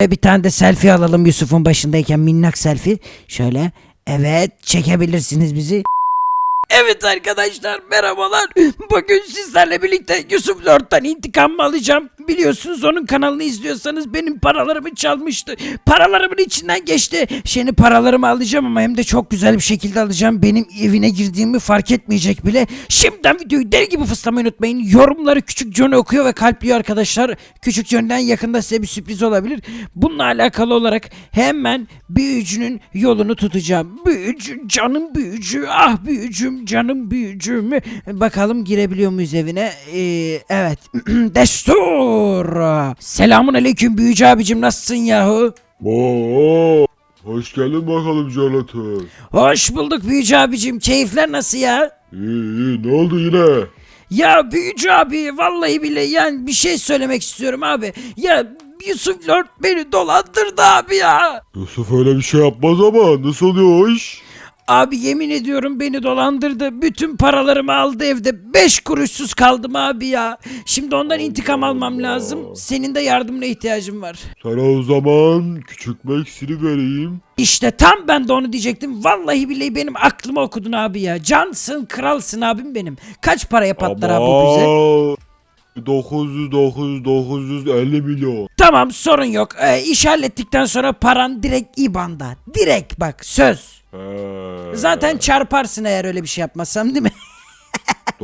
Bir tane de selfie alalım Yusuf'un başındayken minnak selfie. Şöyle evet çekebilirsiniz bizi. Evet arkadaşlar merhabalar. Bugün sizlerle birlikte Yusuf Lord'dan intikam alacağım. Biliyorsunuz onun kanalını izliyorsanız benim paralarımı çalmıştı. Paralarımın içinden geçti. Şimdi paralarımı alacağım ama hem de çok güzel bir şekilde alacağım. Benim evine girdiğimi fark etmeyecek bile. Şimdiden videoyu deli gibi fıslamayı unutmayın. Yorumları Küçük John okuyor ve kalpliyor arkadaşlar. Küçük John'dan yakında size bir sürpriz olabilir. Bununla alakalı olarak hemen büyücünün yolunu tutacağım. Büyücü canım büyücü ah büyücüm canım büyücüm. Bakalım girebiliyor muyuz evine? Ee, evet. Destur. Selamun aleyküm büyücü abicim nasılsın yahu? Oo, hoş geldin bakalım Jonathan. Hoş bulduk büyücü abicim. Keyifler nasıl ya? İyi iyi ne oldu yine? Ya büyücü abi vallahi bile yani bir şey söylemek istiyorum abi. Ya Yusuf Lord beni dolandırdı abi ya. Yusuf öyle bir şey yapmaz ama nasıl oluyor o iş? Abi yemin ediyorum beni dolandırdı. Bütün paralarımı aldı evde. 5 kuruşsuz kaldım abi ya. Şimdi ondan intikam almam lazım. Senin de yardımına ihtiyacım var. Sana o zaman küçük meksini vereyim. İşte tam ben de onu diyecektim. Vallahi billahi benim aklıma okudun abi ya. Cansın, kralsın abim benim. Kaç paraya patlar abi bu bize? 900 900 950 milyon. Tamam sorun yok. Ee, iş hallettikten sonra paran direkt IBAN'da. Direkt bak söz. He. Zaten çarparsın eğer öyle bir şey yapmazsam değil mi?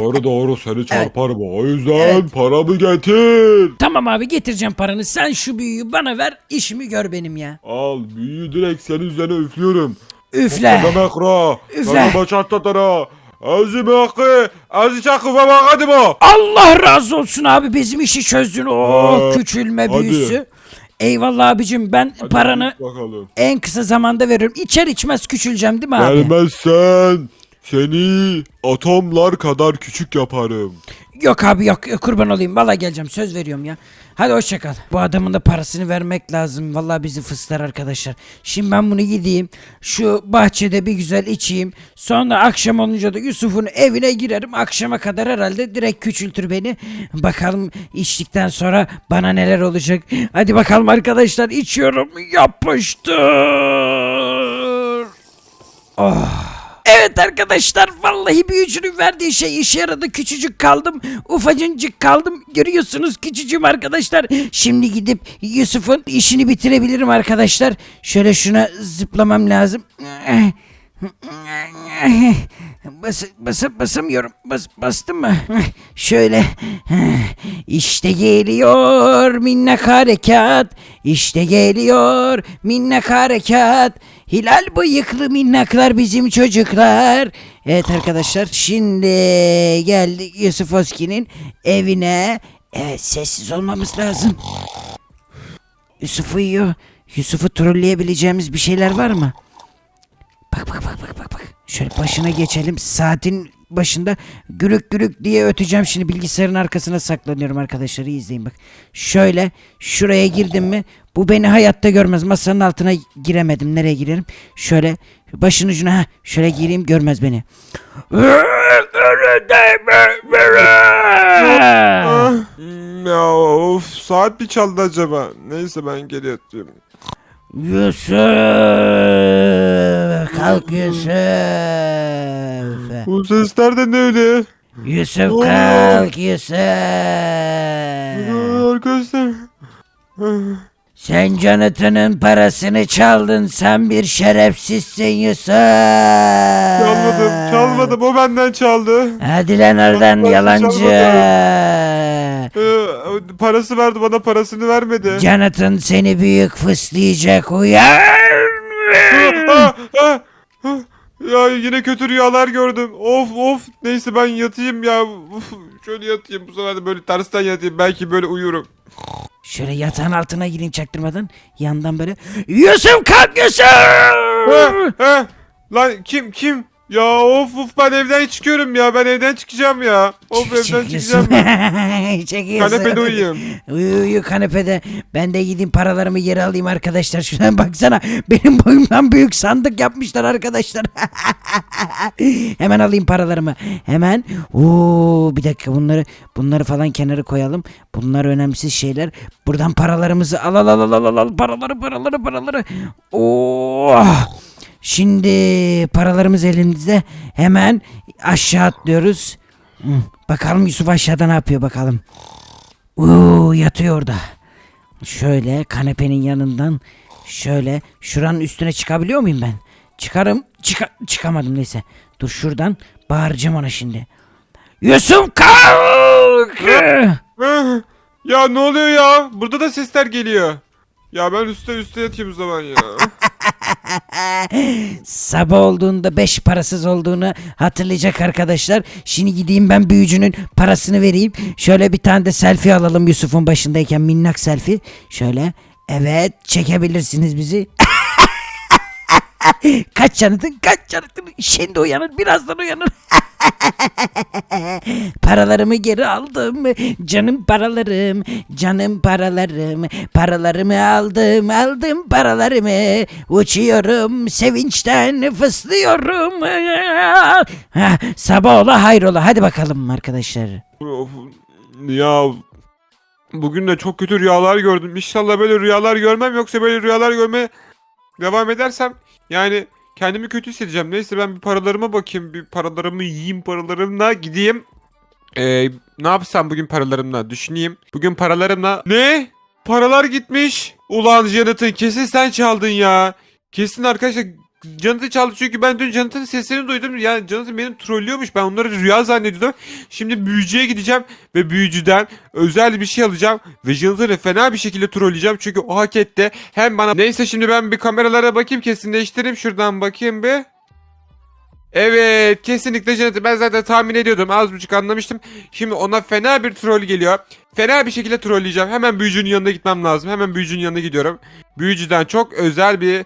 Doğru doğru seni çarparım. O yüzden Evet. paramı getir. tamam abi getireceğim paranı. Sen şu büyüyü bana ver. işimi gör benim ya. Al büyüyü direkt senin üzerine üflüyorum. Üfle. Demek ra. Üfle. Sana çatlatara. Azime hakkı. Aziz hakkı ve hadi mı? Allah razı olsun abi bizim işi çözdün. Oo Ee, küçülme hadi. büyüsü. Eyvallah abicim ben Hadi paranı Bakalım. en kısa zamanda veriyorum. İçer içmez küçüleceğim değil mi abi? Gelmezsen seni atomlar kadar küçük yaparım. Yok abi yok kurban olayım. Vallahi geleceğim söz veriyorum ya. Hadi hoşça kal. Bu adamın da parasını vermek lazım. Vallahi bizi fıslar arkadaşlar. Şimdi ben bunu gideyim. Şu bahçede bir güzel içeyim. Sonra akşam olunca da Yusuf'un evine girerim. Akşama kadar herhalde direkt küçültür beni. Bakalım içtikten sonra bana neler olacak. Hadi bakalım arkadaşlar içiyorum. Yapıştır. Oh. Evet arkadaşlar vallahi büyücünün verdiği şey işe yaradı. Küçücük kaldım. Ufacıncık kaldım. Görüyorsunuz küçücüğüm arkadaşlar. Şimdi gidip Yusuf'un işini bitirebilirim arkadaşlar. Şöyle şuna zıplamam lazım. Bas, bas, basamıyorum. Bas, bastım mı? Şöyle. İşte geliyor minnak harekat. İşte geliyor minnak harekat. Hilal bıyıklı minnaklar bizim çocuklar. Evet arkadaşlar şimdi geldik Yusuf Oski'nin evine. Evet sessiz olmamız lazım. Yusuf uyuyor. Yusuf'u trolleyebileceğimiz bir şeyler var mı? Bak bak bak bak bak bak. Şöyle başına geçelim. Saatin başında gürük gürük diye öteceğim. Şimdi bilgisayarın arkasına saklanıyorum arkadaşlar. İyi izleyin bak. Şöyle şuraya girdim mi bu beni hayatta görmez. Masanın altına giremedim. Nereye girerim? Şöyle başın ucuna ha şöyle gireyim görmez beni. Ya of saat bir çaldı acaba. Neyse ben geri yatıyorum. Yusuf kalk Yusuf. Bu sesler de ne öyle? Yusuf Oo. kalk Yusuf. Aa, Arkadaşlar. Sen Jonathan'ın parasını çaldın. Sen bir şerefsizsin Yusuf. Çalmadım çalmadım o benden çaldı. Hadi lan oradan Ben yalancı. Ee, parası verdi bana parasını vermedi. Jonathan seni büyük fıslayacak. Uyan. Ah, ah, ah. ya yine kötü rüyalar gördüm. Of of. Neyse ben yatayım ya. Uf, şöyle yatayım bu sefer de böyle tersten yatayım. Belki böyle uyurum. Şöyle yatağın altına gireyim çaktırmadan. Yandan böyle. Yusuf kalk Yusuf. Ha, ha. Lan kim kim? Ya of of ben evden çıkıyorum ya. Ben evden çıkacağım ya. Of evden çıkacağım. ben. Çekiyorsun. Kanepede uyuyayım. Uyu uyu kanepede. Ben de gideyim paralarımı geri alayım arkadaşlar. Şuradan baksana. Benim boyumdan büyük sandık yapmışlar arkadaşlar. Hemen alayım paralarımı. Hemen. Oo bir dakika bunları bunları falan kenara koyalım. Bunlar önemsiz şeyler. Buradan paralarımızı al al al al al al paraları paraları paraları. Oo. Şimdi paralarımız elimizde. Hemen aşağı atlıyoruz. Bakalım Yusuf aşağıda ne yapıyor bakalım. Uuu yatıyor orada. Şöyle kanepenin yanından şöyle şuranın üstüne çıkabiliyor muyum ben? Çıkarım. Çıka çıkamadım neyse. Dur şuradan bağıracağım ona şimdi. Yusuf kalk! Ya ne oluyor ya? Burada da sesler geliyor. Ya ben üstte üstte yatayım o zaman ya. Sabah olduğunda beş parasız olduğunu hatırlayacak arkadaşlar. Şimdi gideyim ben büyücünün parasını vereyim. Şöyle bir tane de selfie alalım Yusuf'un başındayken minnak selfie. Şöyle evet çekebilirsiniz bizi. kaç canıdın kaç canıdın şimdi uyanır birazdan uyanır. Paralarımı geri aldım. Canım paralarım, canım paralarım. Paralarımı aldım, aldım paralarımı. Uçuyorum, sevinçten fıslıyorum. Sabah ola hayrola. Hadi bakalım arkadaşlar. Ya bugün de çok kötü rüyalar gördüm. İnşallah böyle rüyalar görmem yoksa böyle rüyalar görmeye devam edersem yani kendimi kötü hissedeceğim. Neyse ben bir paralarıma bakayım. Bir paralarımı yiyeyim paralarımla gideyim. Ee, ne yapsam bugün paralarımla düşüneyim. Bugün paralarımla ne? Paralar gitmiş. Ulan Jonathan kesin sen çaldın ya. Kesin arkadaşlar Jonathan çaldı çünkü ben dün Jonathan'ın sesini duydum. Yani Jonathan benim trollüyormuş. Ben onları rüya zannediyordum. Şimdi büyücüye gideceğim ve büyücüden özel bir şey alacağım. Ve Jonathan'ı fena bir şekilde trolleyeceğim. Çünkü o hak etti. Hem bana... Neyse şimdi ben bir kameralara bakayım kesinleştireyim. Şuradan bakayım bir. Evet kesinlikle Jonathan. Ben zaten tahmin ediyordum. Az buçuk anlamıştım. Şimdi ona fena bir troll geliyor. Fena bir şekilde trolleyeceğim. Hemen büyücünün yanına gitmem lazım. Hemen büyücünün yanına gidiyorum. Büyücüden çok özel bir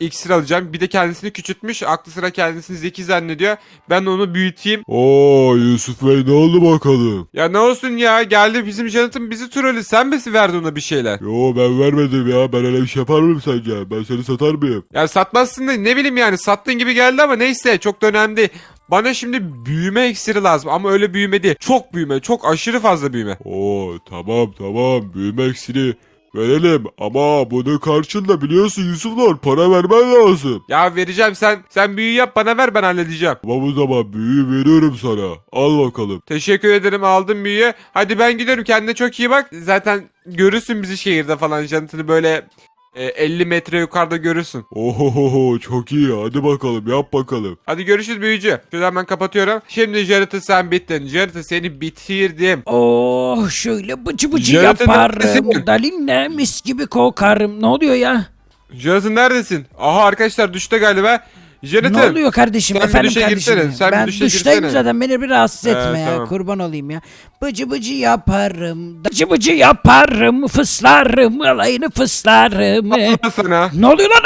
iksir alacağım. Bir de kendisini küçültmüş. Aklı sıra kendisini zeki zannediyor. Ben onu büyüteyim. Oo Yusuf Bey ne oldu bakalım? Ya ne olsun ya geldi bizim Jonathan bizi trollü. Sen mi verdin ona bir şeyler? Yo ben vermedim ya ben öyle bir şey yapar mıyım sence? Ben seni satar mıyım? Ya satmazsın da ne bileyim yani sattığın gibi geldi ama neyse çok da önemli değil. Bana şimdi büyüme iksiri lazım ama öyle büyüme değil. Çok büyüme, çok aşırı fazla büyüme. Oo tamam tamam büyüme iksiri verelim ama bunun karşılığında biliyorsun Yusuflar para vermen lazım. Ya vereceğim sen sen büyü yap bana ver ben halledeceğim. Tamam o zaman büyü veriyorum sana. Al bakalım. Teşekkür ederim aldım büyüyü. Hadi ben gidiyorum kendine çok iyi bak. Zaten görürsün bizi şehirde falan Jonathan'ı böyle e, 50 metre yukarıda görürsün. Ohohoho çok iyi hadi bakalım yap bakalım. Hadi görüşürüz büyücü. Şuradan ben kapatıyorum. Şimdi Jonathan sen bittin. Jonathan seni bitirdim. Oh şöyle bıcı bıcı Jonathan yaparım. neredesin? Dalinle mis gibi kokarım. Ne oluyor ya? Jonathan neredesin? Aha arkadaşlar düştü galiba. Jonathan. Ne oluyor kardeşim? Sen bir Efendim duşa kardeşim. girsene, sen bir ben duşa duştayım girsene. zaten beni bir rahatsız Ee, etme ya. tamam. Kurban olayım ya. Bıcı bıcı yaparım. Bıcı bıcı yaparım. Fıslarım. Alayını fıslarım. Al sana. ne oluyor lan?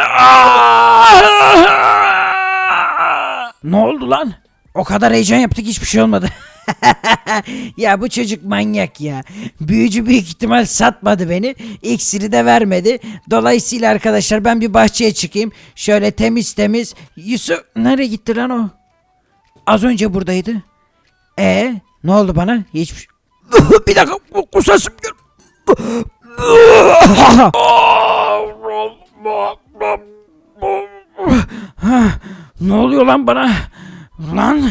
Aa! ne oldu lan? O kadar heyecan yaptık hiçbir şey olmadı. ya bu çocuk manyak ya. Büyücü büyük ihtimal satmadı beni. İksiri de vermedi. Dolayısıyla arkadaşlar ben bir bahçeye çıkayım. Şöyle temiz temiz. Yusuf nereye gitti lan o? Az önce buradaydı. E ne oldu bana? Hiçbir Bir dakika kusasım gel. ne oluyor lan bana? Lan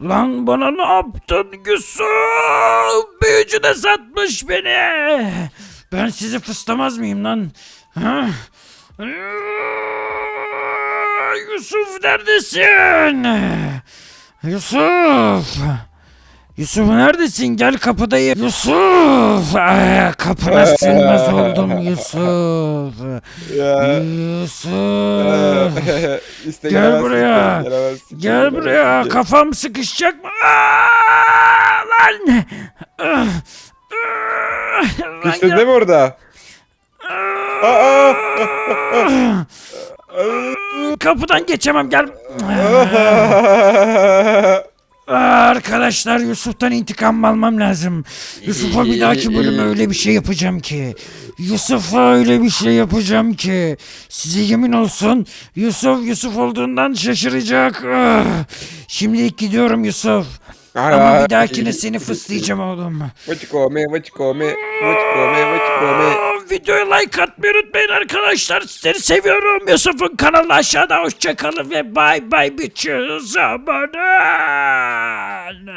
Lan bana ne yaptın Yusuf? Büyücü de satmış beni. Ben sizi fıslamaz mıyım lan? Ha? Yusuf neredesin? Yusuf. Yusuf neredesin? Gel kapıdayım. Yusuf. Ay, kapına sığmaz oldum Yusuf. Yusuf. Gel buraya. Gel buraya. Kafam sıkışacak mı? Aa, lan. Ah, ah, lan değil mi orada? Aa! kapıdan geçemem gel. Arkadaşlar Yusuf'tan intikam almam lazım. Yusuf'a bir dahaki bölüme öyle bir şey yapacağım ki. Yusuf'a öyle bir şey yapacağım ki. Size yemin olsun Yusuf Yusuf olduğundan şaşıracak. Ah. Şimdilik gidiyorum Yusuf. Ama bir dahakine seni fıslayacağım oğlum. What you call me? What you call me? What you call me? What you call me? Aa, Videoya like atmayı unutmayın arkadaşlar. Sizleri seviyorum. Yusuf'un kanalı aşağıda. Hoşçakalın ve bye bye bitches. Aman. God, no.